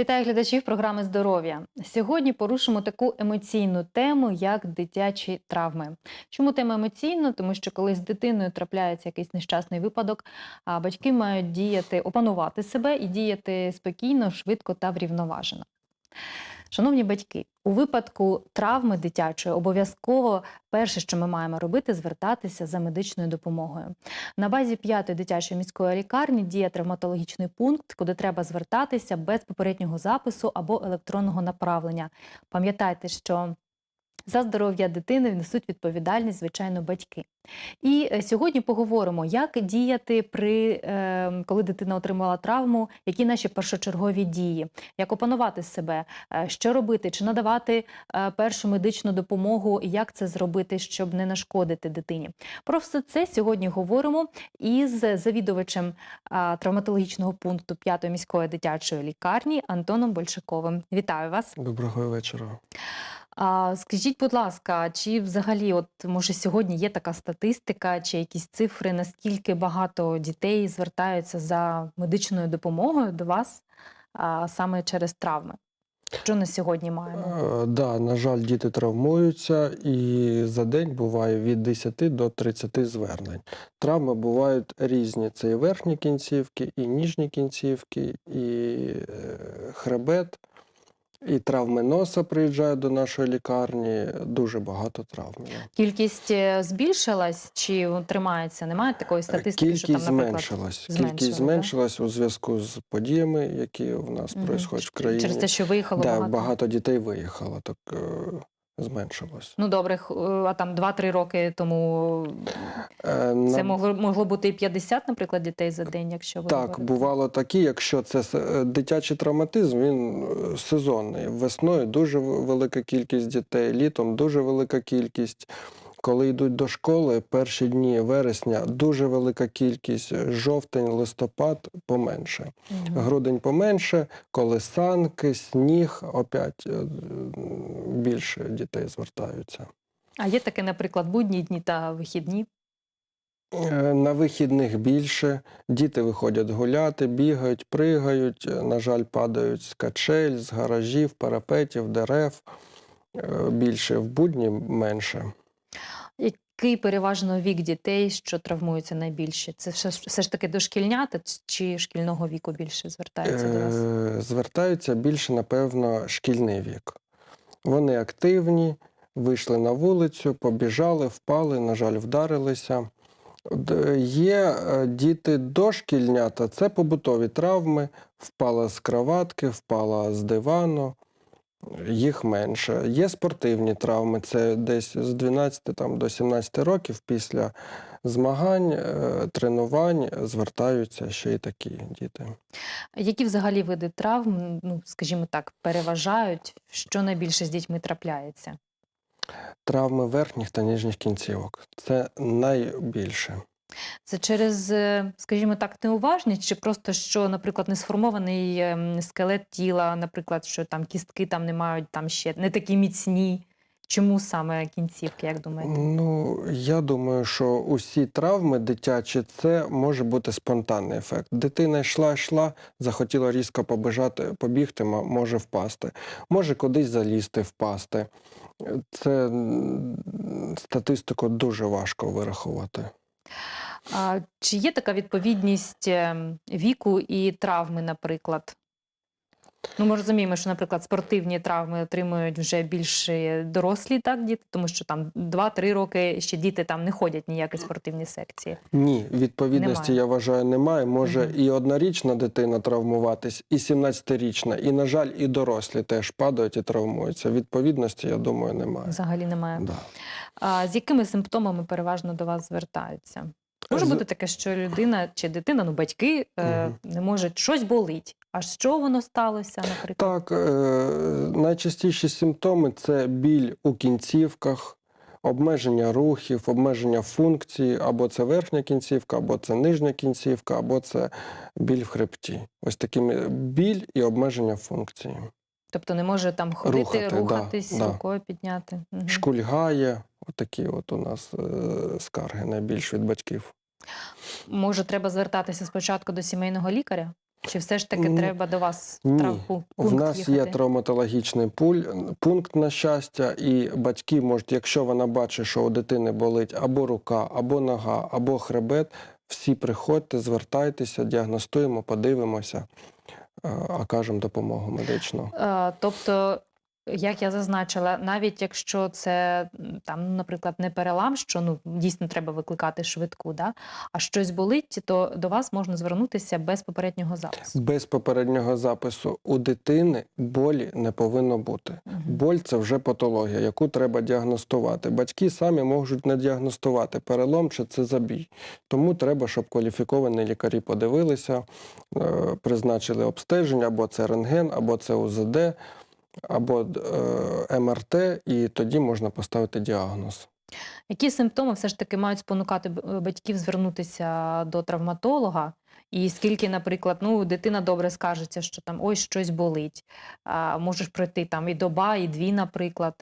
Вітаю глядачів програми здоров'я. Сьогодні порушимо таку емоційну тему, як дитячі травми. Чому тема емоційна? Тому що коли з дитиною трапляється якийсь нещасний випадок, а батьки мають діяти, опанувати себе і діяти спокійно, швидко та врівноважено. Шановні батьки, у випадку травми дитячої обов'язково перше, що ми маємо робити, звертатися за медичною допомогою. На базі п'ятої дитячої міської лікарні діє травматологічний пункт, куди треба звертатися без попереднього запису або електронного направлення. Пам'ятайте, що за здоров'я дитини несуть відповідальність, звичайно, батьки. І е, сьогодні поговоримо, як діяти при е, коли дитина отримала травму, які наші першочергові дії, як опанувати себе, е, що робити, чи надавати е, першу медичну допомогу, як це зробити, щоб не нашкодити дитині. Про все це сьогодні говоримо із завідувачем травматологічного пункту 5-ї міської дитячої лікарні Антоном Большаковим. Вітаю вас. Доброго вечора. А, скажіть, будь ласка, чи взагалі, от може сьогодні є така статистика, чи якісь цифри, наскільки багато дітей звертаються за медичною допомогою до вас а, саме через травми? Що на сьогодні маємо? Е, Да, на жаль, діти травмуються, і за день буває від 10 до 30 звернень. Травми бувають різні: це і верхні кінцівки, і ніжні кінцівки, і е, хребет, і травми носа приїжджають до нашої лікарні. Дуже багато травм. Кількість е, збільшилась чи тримається? Немає такої статистики, Кількість що там, наприклад, зменшилась. Кількість зменшилась у зв'язку з подіями, які у нас відбуваються в країні. через те, що виїхало да, багато? багато дітей виїхало, так е, зменшилось. Ну добре, е, а там 2-3 роки тому Е, на- це могло могло бути і 50, наприклад, дітей за день, якщо ви Так, говорите. бувало такі, якщо це е, дитячий травматизм, він е, сезонний. Весною дуже велика кількість дітей, літом дуже велика кількість. Коли йдуть до школи, перші дні вересня дуже велика кількість, жовтень, листопад поменше. Мгм. Грудень поменше, коли санки, сніг, опять більше дітей звертаються. А є таке, наприклад, будні дні та вихідні. Е, На вихідних більше. Діти виходять гуляти, бігають, пригають. е, На жаль, падають з качель, з гаражів, парапетів, дерев. Е, Більше в будні менше. Який переважно вік дітей, що травмуються найбільше? Це все, ж- все ж таки дошкільнята чи шкільного віку більше звертаються до вас? Е, Звертаються більше, напевно, шкільний вік. Вони активні, вийшли на вулицю, побіжали, впали, на жаль, вдарилися. Є е, діти дошкільнята, це побутові травми, впала з кроватки, впала з дивану, їх менше. Є спортивні травми, це десь з 12 там, до 17 років після змагань, е, тренувань звертаються ще й такі діти. Які взагалі види травм, ну скажімо так, переважають, що найбільше з дітьми трапляється? Травми верхніх та нижніх кінцівок це найбільше. Це через, е, скажімо так, неуважність, чи просто що, наприклад, не сформований ем, скелет тіла, наприклад, що там кістки там не мають там ще не такі міцні. Чому саме кінцівки, як думаєте? Ну, я думаю, що усі травми дитячі це може бути спонтанний ефект. Дитина йшла, йшла, захотіла різко побежати, побігти, може впасти, може кудись залізти, впасти. Це статистику дуже важко вирахувати. А, чи є така відповідність ем, віку і травми, наприклад? Ну, ми розуміємо, що, наприклад, спортивні травми отримують вже більш е, дорослі так, діти, тому що там 2-3 роки ще діти там не ходять ніякі спортивні секції. Ні, відповідності Немає. я вважаю, немає. Може Мгм. і однорічна дитина травмуватись, і 17-річна, і, на жаль, і дорослі теж падають і травмуються. Відповідності, я думаю, немає. Взагалі немає. Да. А з якими симптомами переважно до вас звертаються? Може бути таке, що людина чи дитина, ну батьки е, не можуть щось болить. А що воно сталося, наприклад? Так, е, найчастіші симптоми це біль у кінцівках, обмеження рухів, обмеження функцій, або це верхня кінцівка, або це нижня кінцівка, або це біль в хребті. Ось такими біль і обмеження функції. Тобто не може там ходити, Рухати, рухатись, да. рукою підняти. Мгм. Шкульгає, отакі от у нас е, скарги найбільш від батьків. Може, треба звертатися спочатку до сімейного лікаря? Чи все ж таки треба до вас ні. в В нас їхати? є травматологічний пуль, пункт на щастя, і батьки можуть, якщо вона бачить, що у дитини болить або рука, або нога, або хребет, всі приходьте, звертайтеся, діагностуємо, подивимося, окажемо допомогу медичну. Е, Тобто, як я зазначила, навіть якщо це там, наприклад, не перелам, що ну дійсно треба викликати швидку, да? а щось болить, то до вас можна звернутися без попереднього запису. Без попереднього запису у дитини болі не повинно бути. Мгм. Боль це вже патологія, яку треба діагностувати. Батьки самі можуть не діагностувати перелом чи це забій. Тому треба, щоб кваліфіковані лікарі подивилися, е, призначили обстеження, або це рентген, або це УЗД, або е, МРТ, і тоді можна поставити діагноз. Які симптоми все ж таки мають спонукати батьків звернутися до травматолога? І скільки, наприклад, ну дитина добре скажеться, що там ось щось болить, а можеш пройти там і доба, і дві, наприклад.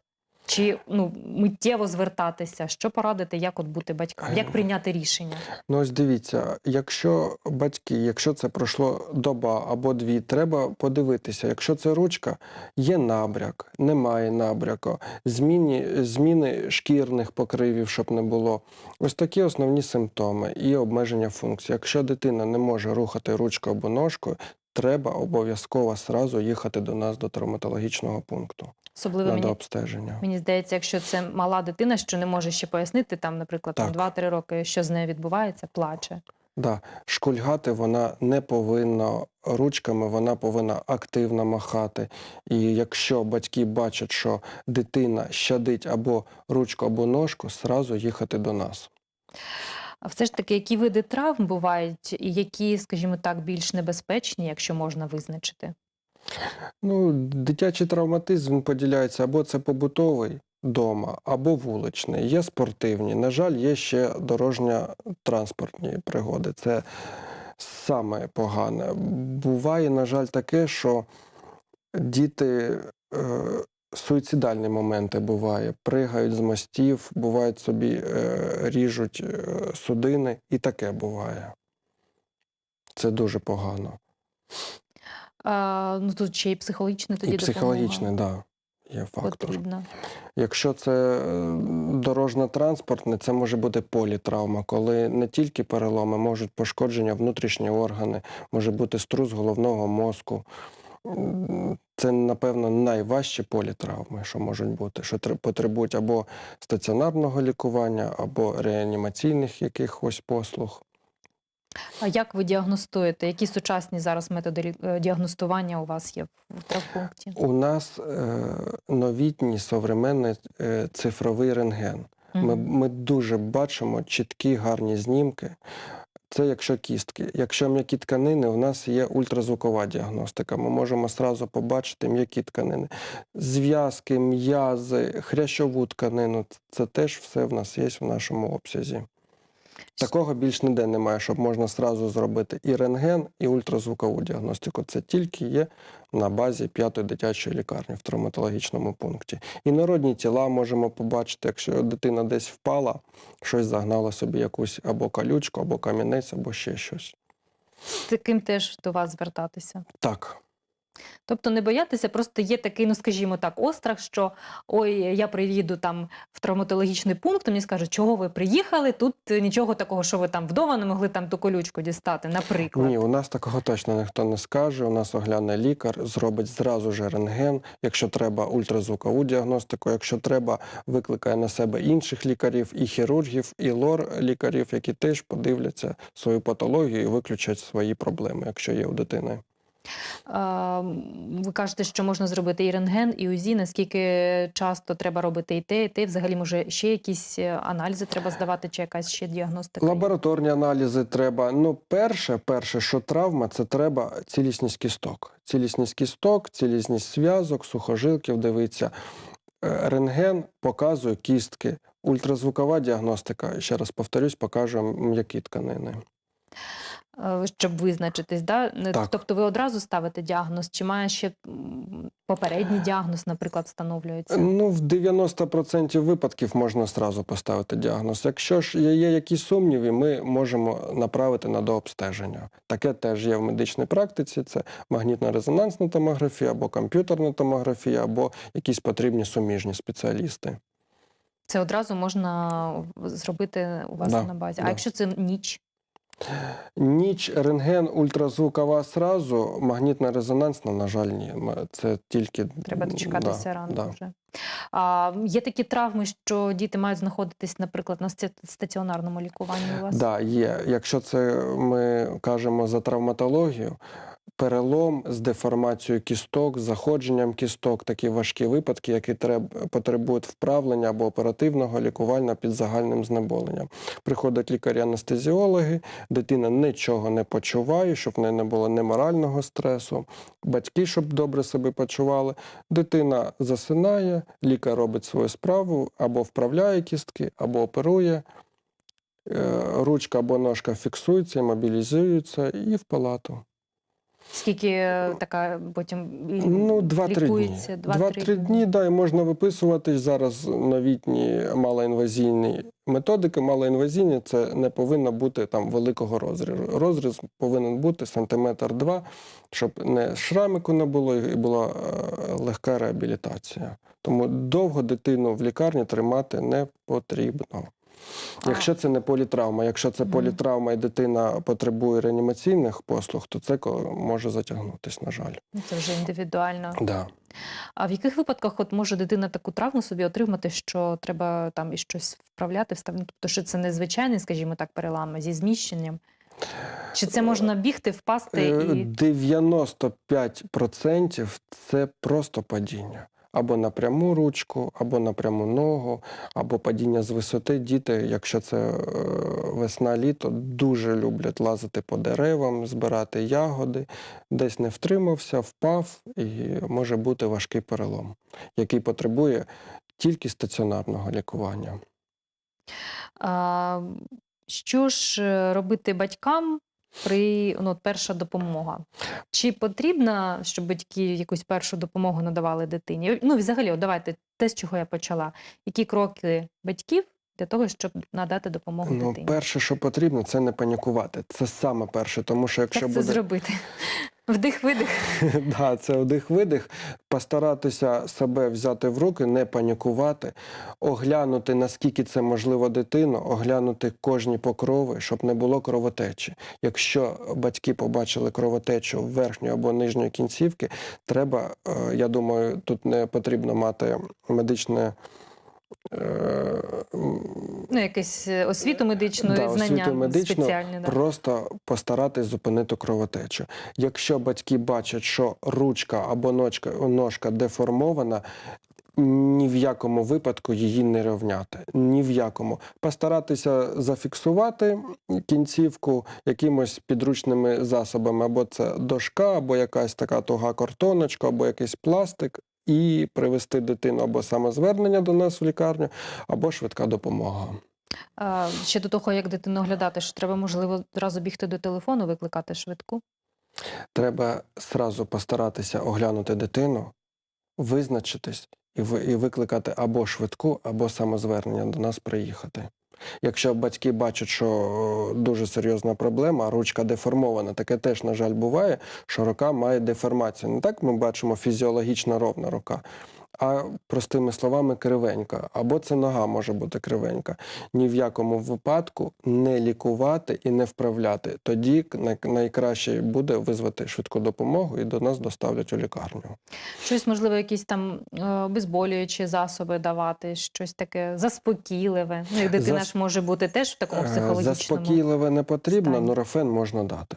Чи ну миттєво звертатися? Що порадити, як от бути батькам? Як прийняти рішення? Ну, ось дивіться, якщо батьки, якщо це пройшло доба або дві, треба подивитися. Якщо це ручка, є набряк, немає набряку, зміни, зміни шкірних покривів, щоб не було. Ось такі основні симптоми і обмеження функцій. Якщо дитина не може рухати ручкою або ножкою, треба обов'язково сразу їхати до нас до травматологічного пункту Особливо мені, обстеження. мені здається, якщо це мала дитина, що не може ще пояснити, там, наприклад, там Так. 2-3 роки, що з нею відбувається, плаче. Да, шкульгати вона не повинна ручками, вона повинна активно махати. І якщо батьки бачать, що дитина щадить або ручку, або ножку, сразу їхати до нас. А все ж таки, які види травм бувають, і які, скажімо так, більш небезпечні, якщо можна визначити? Ну, дитячий травматизм поділяється або це побутовий дома, або вуличний. Є спортивні. На жаль, є ще дорожньо-транспортні пригоди. Це саме погане. Буває, на жаль, таке, що діти. Е, Суїцидальні моменти буває, пригають з мостів, бувають собі е, ріжуть е, судини, і таке буває. Це дуже погано. А, ну тут ще й психологічне тоді і психологічне, так, да, є фактор. потрібна. Якщо це е, дорожньо-транспортне, це може бути політравма, коли не тільки переломи, можуть пошкодження внутрішні органи, може бути струс головного мозку. Це, напевно, найважчі політравми, що можуть бути, що тре- потребують або стаціонарного лікування, або реанімаційних якихось послуг. А як ви діагностуєте? Які сучасні зараз методи е, діагностування у вас є в травпункті? У нас е, новітній современний е, цифровий рентген. Ми, ми дуже бачимо чіткі гарні знімки. Це якщо кістки. Якщо м'які тканини, у нас є ультразвукова діагностика. Ми можемо сразу побачити м'які тканини. Зв'язки, м'язи, хрящову тканину. Це теж все в нас є в нашому обсязі. Такого більш ніде немає, щоб можна сразу зробити і рентген, і ультразвукову діагностику. Це тільки є на базі п'ятої дитячої лікарні в травматологічному пункті. І народні тіла можемо побачити, якщо дитина десь впала, щось загнало собі якусь або калючку, або камінець, або ще щось. З таким теж до вас звертатися. Так, Тобто не боятися, просто є такий, ну скажімо так, острах, що ой, я приїду там в травматологічний пункт, мені скажуть, чого ви приїхали? Тут нічого такого, що ви там вдома не могли там ту колючку дістати, наприклад. ні, у нас такого точно ніхто не скаже. У нас огляне лікар, зробить зразу же рентген. Якщо треба ультразвукову діагностику, якщо треба, викликає на себе інших лікарів, і хірургів, і лор лікарів, які теж подивляться свою патологію і виключать свої проблеми, якщо є у дитини. А, м, ви кажете, що можна зробити і рентген, і УЗІ. Наскільки часто треба робити і те, і те? Взагалі, може, ще якісь е, аналізи треба здавати, чи якась ще діагностика? Лабораторні аналізи треба. Ну, перше, перше, що травма, це треба цілісність кісток. Цілісність кісток, цілісність зв'язок, сухожилків, дивиться. Е, Рентген показує кістки. Ультразвукова діагностика, ще раз повторюсь, покаже м'які тканини. Е, щоб визначитись, да? Так. Тобто ви одразу ставите діагноз, чи має ще попередній діагноз, наприклад, встановлюється? Ну, в 90% випадків можна зразу поставити діагноз. Якщо ж є якісь сумніви, ми можемо направити на дообстеження. Таке теж є в медичній практиці: це магнітно-резонансна томографія або комп'ютерна томографія, або якісь потрібні суміжні спеціалісти. Це одразу можна зробити у вас Да, на базі. А да. якщо це ніч? Ніч, рентген, ультразвукова зразу, магнітно-резонансна, на жаль, ні. Це тільки Треба дочекатися да, рано да. вже. А, є такі травми, що діти мають знаходитись, наприклад, на стаціонарному лікуванні у вас? Да, є. Якщо це ми кажемо за травматологію, перелом з деформацією кісток, заходженням кісток, такі важкі випадки, які треб, потребують вправлення або оперативного лікування під загальним знеболенням. Приходять лікарі-анестезіологи, дитина нічого не почуває, щоб в неї не було ні морального стресу, батьки, щоб добре себе почували. Дитина засинає, лікар робить свою справу, або вправляє кістки, або оперує. Е, Ручка або ножка фіксується, мобілізується і в палату. Скільки е, така потім Ну, 2-3 дні. лікується? 2-3 дні, да, і можна виписуватись зараз новітні малоінвазійні методики. Малоінвазійні це не повинно бути там великого розрізу. Розріз повинен бути сантиметр два, щоб не шрамику не було і була е, легка реабілітація. Тому довго дитину в лікарні тримати не потрібно. Якщо це не політравма, якщо це політравма і дитина потребує реанімаційних послуг, то це може затягнутися, на жаль. Ну, Це вже індивідуально. Да. А в яких випадках от може дитина таку травму собі отримати, що треба там і щось вправляти, вставляти? Тобто, що це незвичайний, скажімо так, перелам зі зміщенням? Чи це можна бігти, впасти Е, і 95% це просто падіння. Або на пряму ручку, або на пряму ногу, або падіння з висоти. Діти, якщо це е, весна-літо, дуже люблять лазити по деревам, збирати ягоди. Десь не втримався, впав, і може бути важкий перелом, який потребує тільки стаціонарного лікування. а, що ж е, робити батькам при ну, перша допомога? Чи потрібно, щоб батьки якусь першу допомогу надавали дитині? Ну, взагалі, от давайте те, з чого я почала. Які кроки батьків для того, щоб надати допомогу Ну, дитині? перше, що потрібно, це не панікувати. Це саме перше, тому що якщо Як це буде зробити? Вдих-видих. да, це вдих-видих, постаратися себе взяти в руки, не панікувати, оглянути, наскільки це можливо дитину, оглянути кожні покрови, щоб не було кровотечі. Якщо батьки побачили кровотечу верхньої або нижньої кінцівки, треба, е, я думаю, тут не потрібно мати медичне. Е, Ну, якусь е, освіту медичну, Да, і знання освіту медичну, спеціальні. Да. Просто постаратись зупинити кровотечу. Якщо батьки бачать, що ручка або ножка, ножка деформована, ні в якому випадку її не рівняти. Ні в якому. Постаратися зафіксувати кінцівку якимось підручними засобами, або це дошка, або якась така туга картоночка, або якийсь пластик, і привести дитину або самозвернення до нас в лікарню, або швидка допомога. А, ще до того, як дитину оглядати, що треба, можливо, зразу бігти до телефону, викликати швидку. Треба зразу постаратися оглянути дитину, визначитись і викликати або швидку, або самозвернення до нас приїхати. Якщо батьки бачать, що е, дуже серйозна проблема, ручка деформована, таке теж, на жаль, буває, що рука має деформацію. Не так ми бачимо фізіологічно ровна рука, а простими словами кривенька. Або це нога може бути кривенька. Ні в якому випадку не лікувати і не вправляти. Тоді найкраще буде визвати швидку допомогу і до нас доставлять у лікарню. Щось, можливо, якісь там е, обезболюючі засоби давати, щось таке заспокійливе. Ну, і дитина Зас- ж може бути теж в такому Е, психологічному. Заспокійливе не потрібно, стані. нурофен можна дати.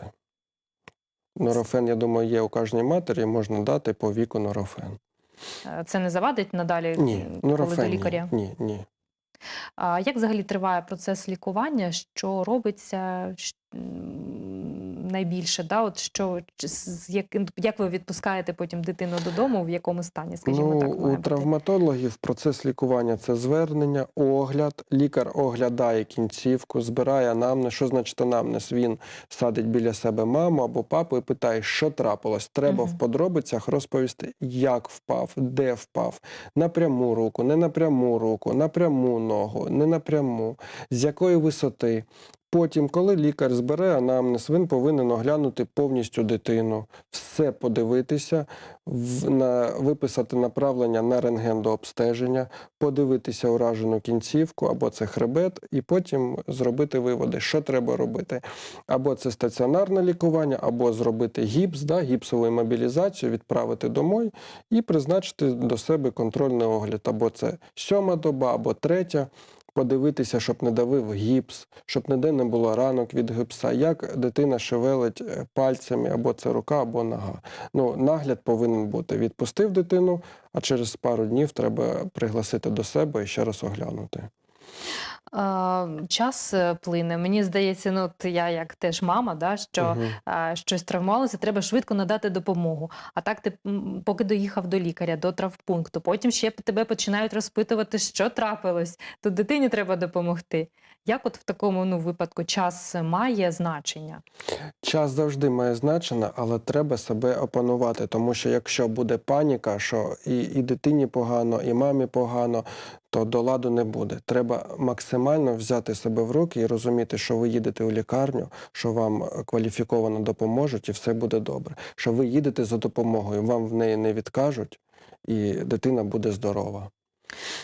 Нурофен, я думаю, є у кожній матері, можна дати по віку нурофен. Е, Це не завадить надалі, Ні, м, коли до лікаря. ні, ні, ні. А як взагалі триває процес лікування? Що робиться? Найбільше? Да? От що, з яким- як ви відпускаєте потім дитину додому, в якому стані, скажімо ну, так, у травматологів процес лікування це звернення, огляд. Лікар оглядає кінцівку, збирає анамнез. Що значить анамнез? Він садить біля себе маму або папу і питає, що трапилось. Треба Мгм. в подробицях розповісти, як впав, де впав, напряму руку, не напряму руку, напряму ногу, не напряму, з якої висоти. Потім, коли лікар збере анамнез, він повинен оглянути повністю дитину, все подивитися, на, виписати направлення на рентген до обстеження, подивитися уражену кінцівку, або це хребет, і потім зробити виводи, що треба робити. Або це стаціонарне лікування, або зробити гіпс, да, гіпсову імобілізацію, відправити домой і призначити до себе контрольний огляд. Або це сьома доба, або третя. Подивитися, щоб не давив гіпс, щоб ніде не було ранок від гіпса, як дитина шевелить е, пальцями, або це рука, або нога. Ну, нагляд повинен бути. Відпустив дитину, а через пару днів треба пригласити до себе і ще раз оглянути. А, час е, плине. Мені здається, ну от я як теж мама, да, що Мгм. а, щось травмувалося, треба швидко надати допомогу. А так ти поки доїхав до лікаря, до травпункту, потім ще тебе починають розпитувати, що трапилось, то дитині треба допомогти. Як от в такому ну, випадку час має значення? Час завжди має значення, але треба себе опанувати, тому що якщо буде паніка, що і, і дитині погано, і мамі погано, то до ладу не буде. Треба максимально взяти себе в руки і розуміти, що ви їдете у лікарню, що вам кваліфіковано допоможуть, і все буде добре. Що ви їдете за допомогою, вам в неї не відкажуть, і дитина буде здорова.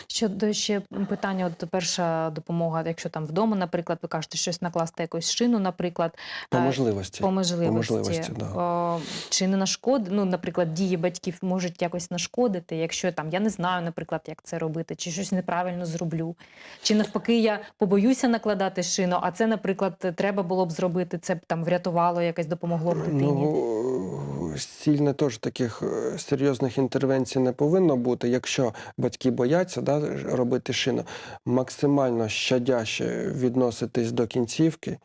Щодо ще питання, от перша допомога, якщо там вдома, наприклад, ви кажете, щось накласти якусь шину, наприклад, По е, можливості. по можливості, можливості, да. О, чи не нашкод... ну, наприклад, дії батьків можуть якось нашкодити, якщо там я не знаю, наприклад, як це робити, чи щось неправильно зроблю, чи навпаки, я побоюся накладати шину, а це, наприклад, треба було б зробити, це б там врятувало, якось допомогло б дитині. Ну, сильно теж таких е, серйозних інтервенцій не повинно бути. Якщо батьки бояться да, робити шину, максимально щадяще відноситись до кінцівки,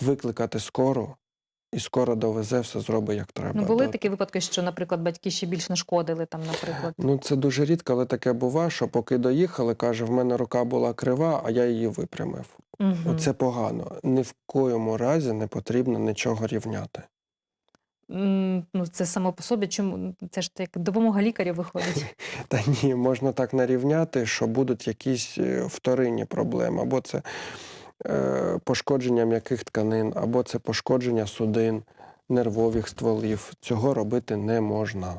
викликати скору, і скоро довезе, все зробить як треба. Ну, були да. такі випадки, що, наприклад, батьки ще більш нашкодили там, наприклад. Ну, це дуже рідко, але таке буває, що поки доїхали, каже, в мене рука була крива, а я її випрямив. Мгм. Оце погано. Ні в коєму разі не потрібно нічого рівняти. Ну, це само по собі, чому це ж як допомога лікаря виходить. Та ні, можна так нарівняти, що будуть якісь е, вторинні проблеми, або це е, пошкодження м'яких тканин, або це пошкодження судин, нервових стволів. Цього робити не можна.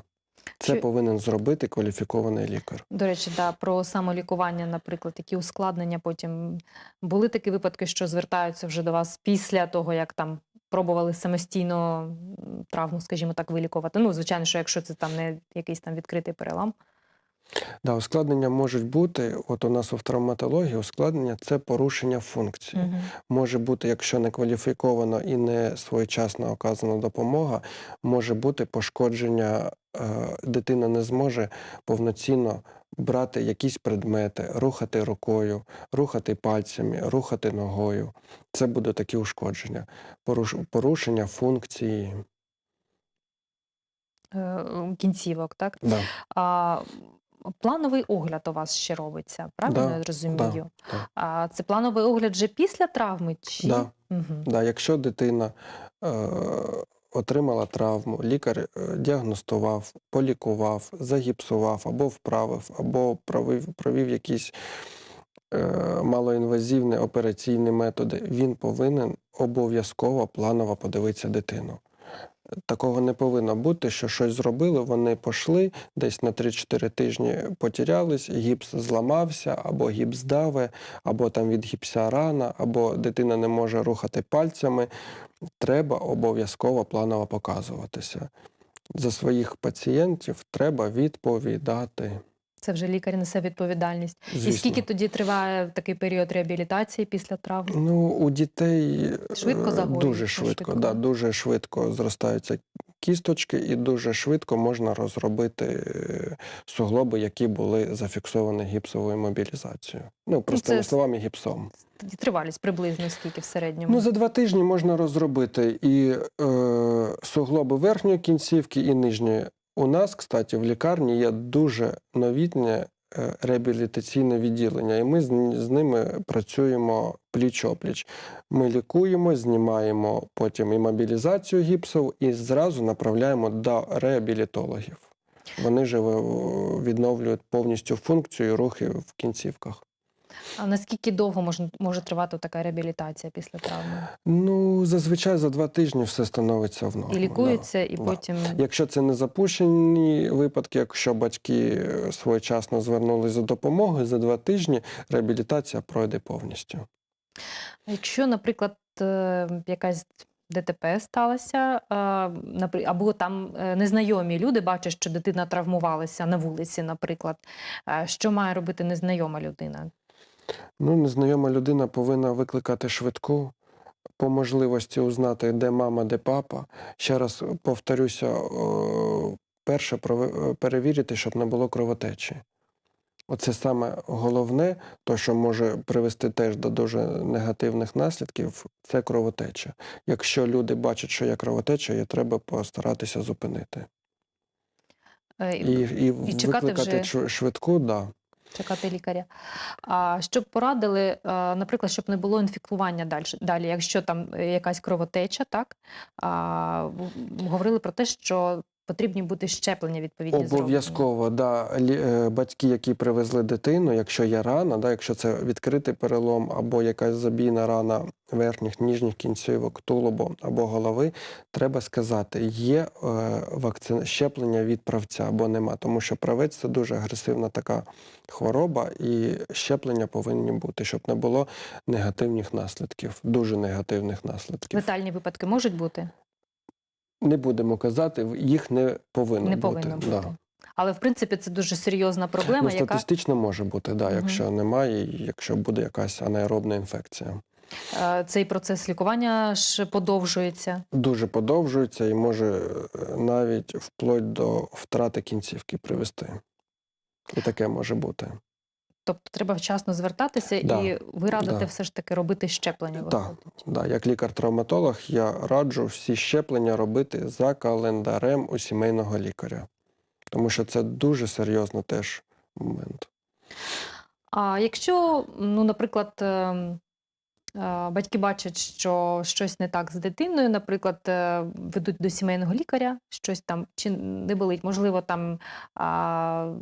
Це Чи- повинен зробити кваліфікований лікар. До речі, да, про самолікування, наприклад, які ускладнення потім були такі випадки, що звертаються вже до вас після того, як там пробували самостійно травму, скажімо так, вилікувати. Ну, звичайно, що якщо це там не якийсь там відкритий перелам. Да, ускладнення можуть бути. От у нас у травматології ускладнення це порушення функції. Мгм. Може бути, якщо не кваліфіковано і не своєчасно оказана допомога, може бути пошкодження, е, дитина не зможе повноцінно брати якісь предмети, рухати рукою, рухати пальцями, рухати ногою. Це будуть такі ушкодження, порушення функції. Е, Кінцівок, так? Да, А, плановий огляд у вас ще робиться, правильно Да, я розумію? да. А це плановий огляд вже після травми? Чи? Да. Мгм. Да, якщо дитина е, отримала травму, лікар е, діагностував, полікував, загіпсував або вправив, або провів, провів якісь е, малоінвазивні операційні методи, він повинен обов'язково планово подивитися дитину. Такого не повинно бути, що щось зробили, вони пішли, десь на 3-4 тижні потірялись, гіпс зламався, або гіпс даве, або там від гіпса рана, або дитина не може рухати пальцями. Треба обов'язково планово показуватися. За своїх пацієнтів треба відповідати. Це вже лікар несе відповідальність. Звісно. І скільки тоді триває такий період реабілітації після травми? Ну, у дітей Швидко е, дуже швидко, швидко, Да, дуже швидко зростаються кісточки, і дуже швидко можна розробити е, суглоби, які були зафіксовані гіпсовою мобілізацією. Ну, простими це- словами, гіпсом. Тривалість приблизно скільки в середньому? Ну, за два тижні можна розробити і е, суглоби верхньої кінцівки, і нижньої. У нас, кстати, в лікарні є дуже новітнє е, реабілітаційне відділення, і ми з, ними працюємо пліч-опліч. Ми лікуємо, знімаємо потім і мобілізацію гіпсов, і зразу направляємо до реабілітологів. Вони же е, відновлюють повністю функцію рухи в кінцівках. А наскільки довго може, може тривати така реабілітація після травми? Ну, зазвичай за два тижні все становиться в норму. І лікується, і да. Якщо це не запущені випадки, якщо батьки е, своєчасно звернулись за допомогою, за два тижні реабілітація пройде повністю. Якщо, наприклад, е, якась ДТП сталася, е, або там е, незнайомі люди бачать, що дитина травмувалася на вулиці, наприклад, що має робити незнайома людина? Ну, незнайома людина повинна викликати швидку, по можливості узнати, де мама, де папа. Ще раз повторюся, о, перше е, перевірити, щоб не було кровотечі. Оце саме головне, то, що може привести теж до дуже негативних наслідків, це кровотеча. Якщо люди бачать, що є кровотеча, її треба постаратися зупинити. Е, І, і, і чекати викликати вже- шв- швидку, да. Чекати лікаря. А щоб порадили, е, наприклад, щоб не було інфікування далі, далі якщо там е, якась кровотеча, так а, говорили про те, що потрібні бути щеплення відповідні. Обов'язково, да. Е, батьки, які привезли дитину, якщо є рана, да, якщо це відкритий перелом або якась забійна рана верхніх, ніжніх кінцівок, тулубу або голови, треба сказати, є е, вакцин... щеплення від правця або нема, тому що правець це дуже агресивна така хвороба, і щеплення повинні бути, щоб не було негативних наслідків, дуже негативних наслідків. Летальні випадки можуть бути? Не будемо казати, їх не повинно не бути. повинно бути. Да. Але в принципі це дуже серйозна проблема, ну, яка статистично може бути, да, якщо немає, якщо буде якась анаеробна інфекція. е, цей процес лікування ж подовжується. Дуже подовжується і може е, навіть вплоть до втрати кінцівки привести. І таке може бути. Тобто треба вчасно звертатися, Да, і ви радите да. все ж таки робити щеплення. Так. виходить. Да, як лікар-травматолог, я раджу всі щеплення робити за календарем у сімейного лікаря, тому що це дуже серйозно теж момент. А якщо, ну, наприклад, ем, батьки бачать, що щось не так з дитиною, наприклад, е, ведуть до сімейного лікаря, щось там чи не болить, можливо, там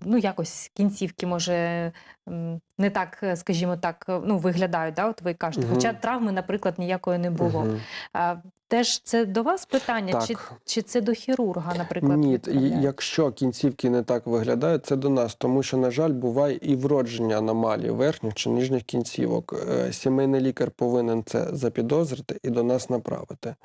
ну, якось кінцівки, може, не так, е, скажімо так, е, ну, виглядають, да, от ви кажете. Мгм. Хоча травми, наприклад, ніякої не було. Мгм. А, теж це до вас питання, чи, Так. чи це до хірурга, наприклад? Ні, якщо кінцівки не так виглядають, це до нас, тому що, на жаль, буває і вродження аномалій верхніх чи нижніх кінцівок. Е, Сімейний лікар повинен це запідозрити і до нас направити.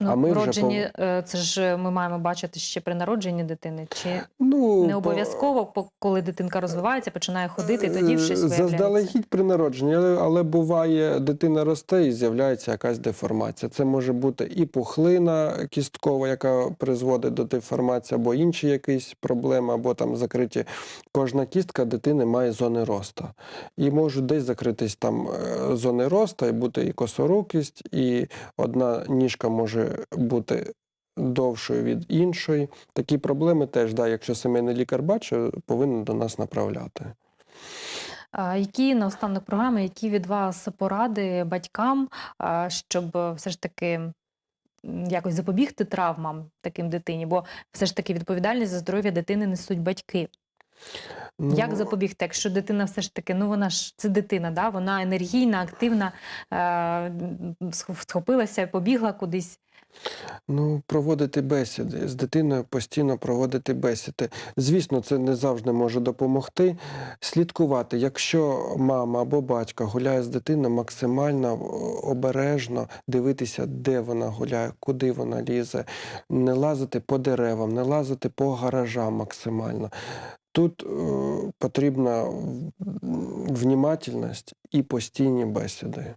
Ну, а ми вже вроджені, е, це ж ми маємо бачити ще при народженні дитини, чи Ну, не обов'язково, по- коли дитинка розвивається, починає ходити, і тоді щось Е, виявляється. Заздалегідь при народженні, але, але буває, дитина росте і з'являється якась деформація. Це може бути і пухлина кісткова, яка призводить до деформації, або інші якісь проблеми, або там закриті. Кожна кістка дитини має зони росту. І можуть десь закритись там е, зони росту, і бути і косорукість, і одна ніжка може бути. Довшою від іншої. Такі проблеми теж, да, якщо сімейний лікар бачить, повинен до нас направляти. Які наостанок програми, які від вас поради батькам, щоб все ж таки якось запобігти травмам таким дитині? Бо все ж таки відповідальність за здоров'я дитини несуть батьки. Як Ну, запобігти, якщо дитина все ж таки, ну вона ж це дитина, да? вона енергійна, активна, е, схопилася, побігла кудись. Ну, проводити бесіди з дитиною постійно проводити бесіди. Звісно, це не завжди може допомогти. Слідкувати, якщо мама або батько гуляє з дитиною, максимально обережно дивитися, де вона гуляє, куди вона лізе, не лазити по деревам, не лазити по гаражам максимально. Тут е, потрібна внімательність і постійні бесіди.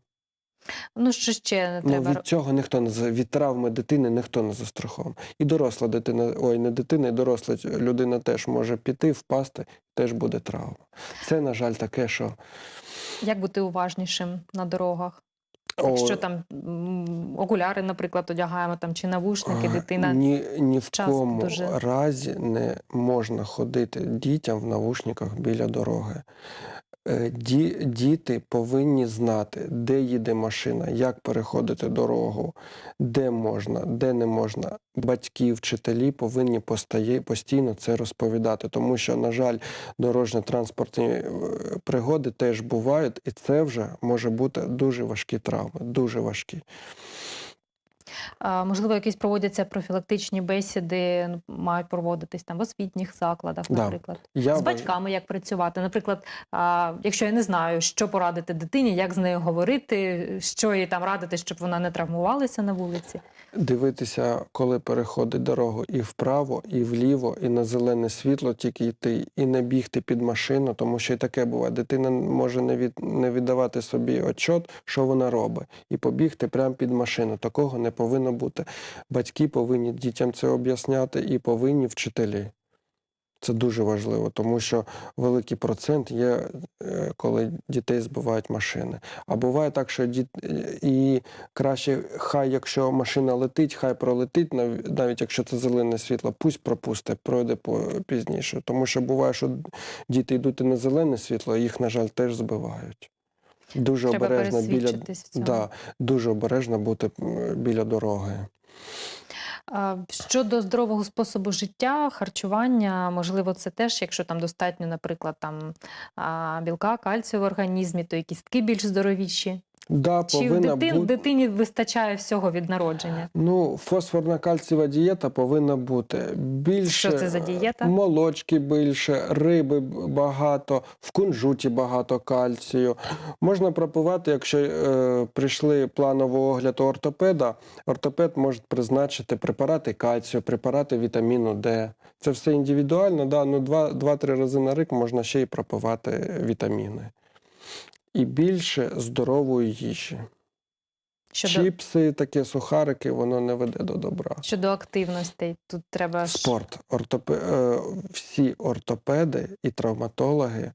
Ну, що ще не Ну, від цього ніхто не від травми дитини ніхто не застрахований. І доросла дитина, ой, не дитина, і доросла людина теж може піти, впасти, теж буде травма. Це, на жаль, таке, що Як бути уважнішим на дорогах? Якщо там окуляри, наприклад, одягаємо там чи навушники, дитина. ні, ні в кому дуже- разі не можна ходити дітям в навушниках біля дороги. Е, Ді, діти повинні знати, де їде машина, як переходити дорогу, де можна, де не можна. Батьки, вчителі повинні постійно це розповідати, тому що, на жаль, дорожньо-транспортні е, пригоди теж бувають, і це вже може бути дуже важкі травми, дуже важкі. Можливо, якісь проводяться профілактичні бесіди, мають проводитись там в освітніх закладах, Да. наприклад. Я З батьками як працювати. Наприклад, якщо я не знаю, що порадити дитині, як з нею говорити, що їй там радити, щоб вона не травмувалася на вулиці. Дивитися, коли переходить дорогу і вправо, і вліво, і на зелене світло тільки йти, і не бігти під машину, тому що і таке буває. Дитина може не від не віддавати собі отчот, що вона робить, і побігти прямо під машину. Такого не повинно бути. Батьки повинні дітям це об'ясняти, і повинні вчителі. Це дуже важливо, тому що великий процент є, е, коли дітей збивають машини. А буває так, що діт... і краще, хай, якщо машина летить, хай пролетить, навіть якщо це зелене світло, пусть пропусте, пройде пізніше. Тому що буває, що діти йдуть і на зелене світло, їх, на жаль, теж збивають. Дуже Треба обережно біля в цьому. да, дуже обережно бути біля дороги. Щодо здорового способу життя, харчування, можливо, це теж, якщо там достатньо, наприклад, там білка, кальцію в організмі, то і кістки більш здоровіші. Да, Чи повинна дитин, бути... дитині вистачає всього від народження? Ну, фосфорна кальцієва дієта повинна бути більше. Що це за дієта? Молочки більше, риби багато, в кунжуті багато кальцію. Можна пропивати, якщо е, прийшли плановий огляд у ортопеда, ортопед може призначити препарати кальцію, препарати вітаміну Д. Це все індивідуально, да, ну, два- два-три рази на рік можна ще й пропивати вітаміни. І більше здорової їжі. Щодо, Чіпси, такі сухарики, воно не веде до добра. щодо активностей, тут треба Спорт. Ортопе... е, Всі ортопеди і травматологи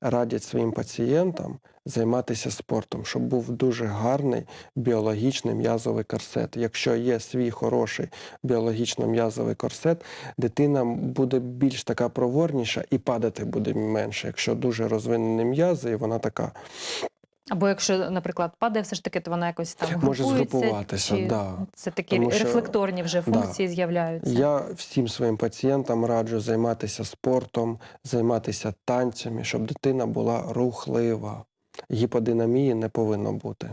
радять своїм пацієнтам займатися спортом, щоб був дуже гарний біологічний м'язовий корсет. Якщо є свій хороший біологічно-м'язовий корсет, дитина буде більш така проворніша і падати буде менше. Якщо дуже розвинені м'язи, і вона така Або якщо, наприклад, падає, все ж таки, то вона якось там Може групується, згрупуватися, чи да. це такі Тому що- рефлекторні вже да. функції з'являються. Я всім своїм пацієнтам раджу займатися спортом, займатися танцями, щоб дитина була рухлива. Гіподинамії не повинно бути.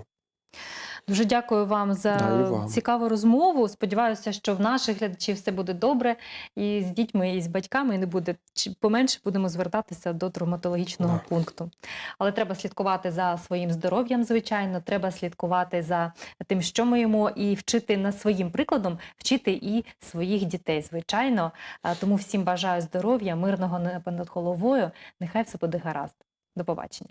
Дуже дякую вам за вам. цікаву розмову. Сподіваюся, що в наших глядачів все буде добре і з дітьми, і з батьками, і не буде чи поменше будемо звертатися до травматологічного Да. пункту. Але треба слідкувати за своїм здоров'ям, звичайно. Треба слідкувати за тим, що ми їмо, і вчити на своїм прикладом, вчити і своїх дітей, звичайно. Тому всім бажаю здоров'я, мирного неба над головою. Нехай все буде гаразд. До побачення.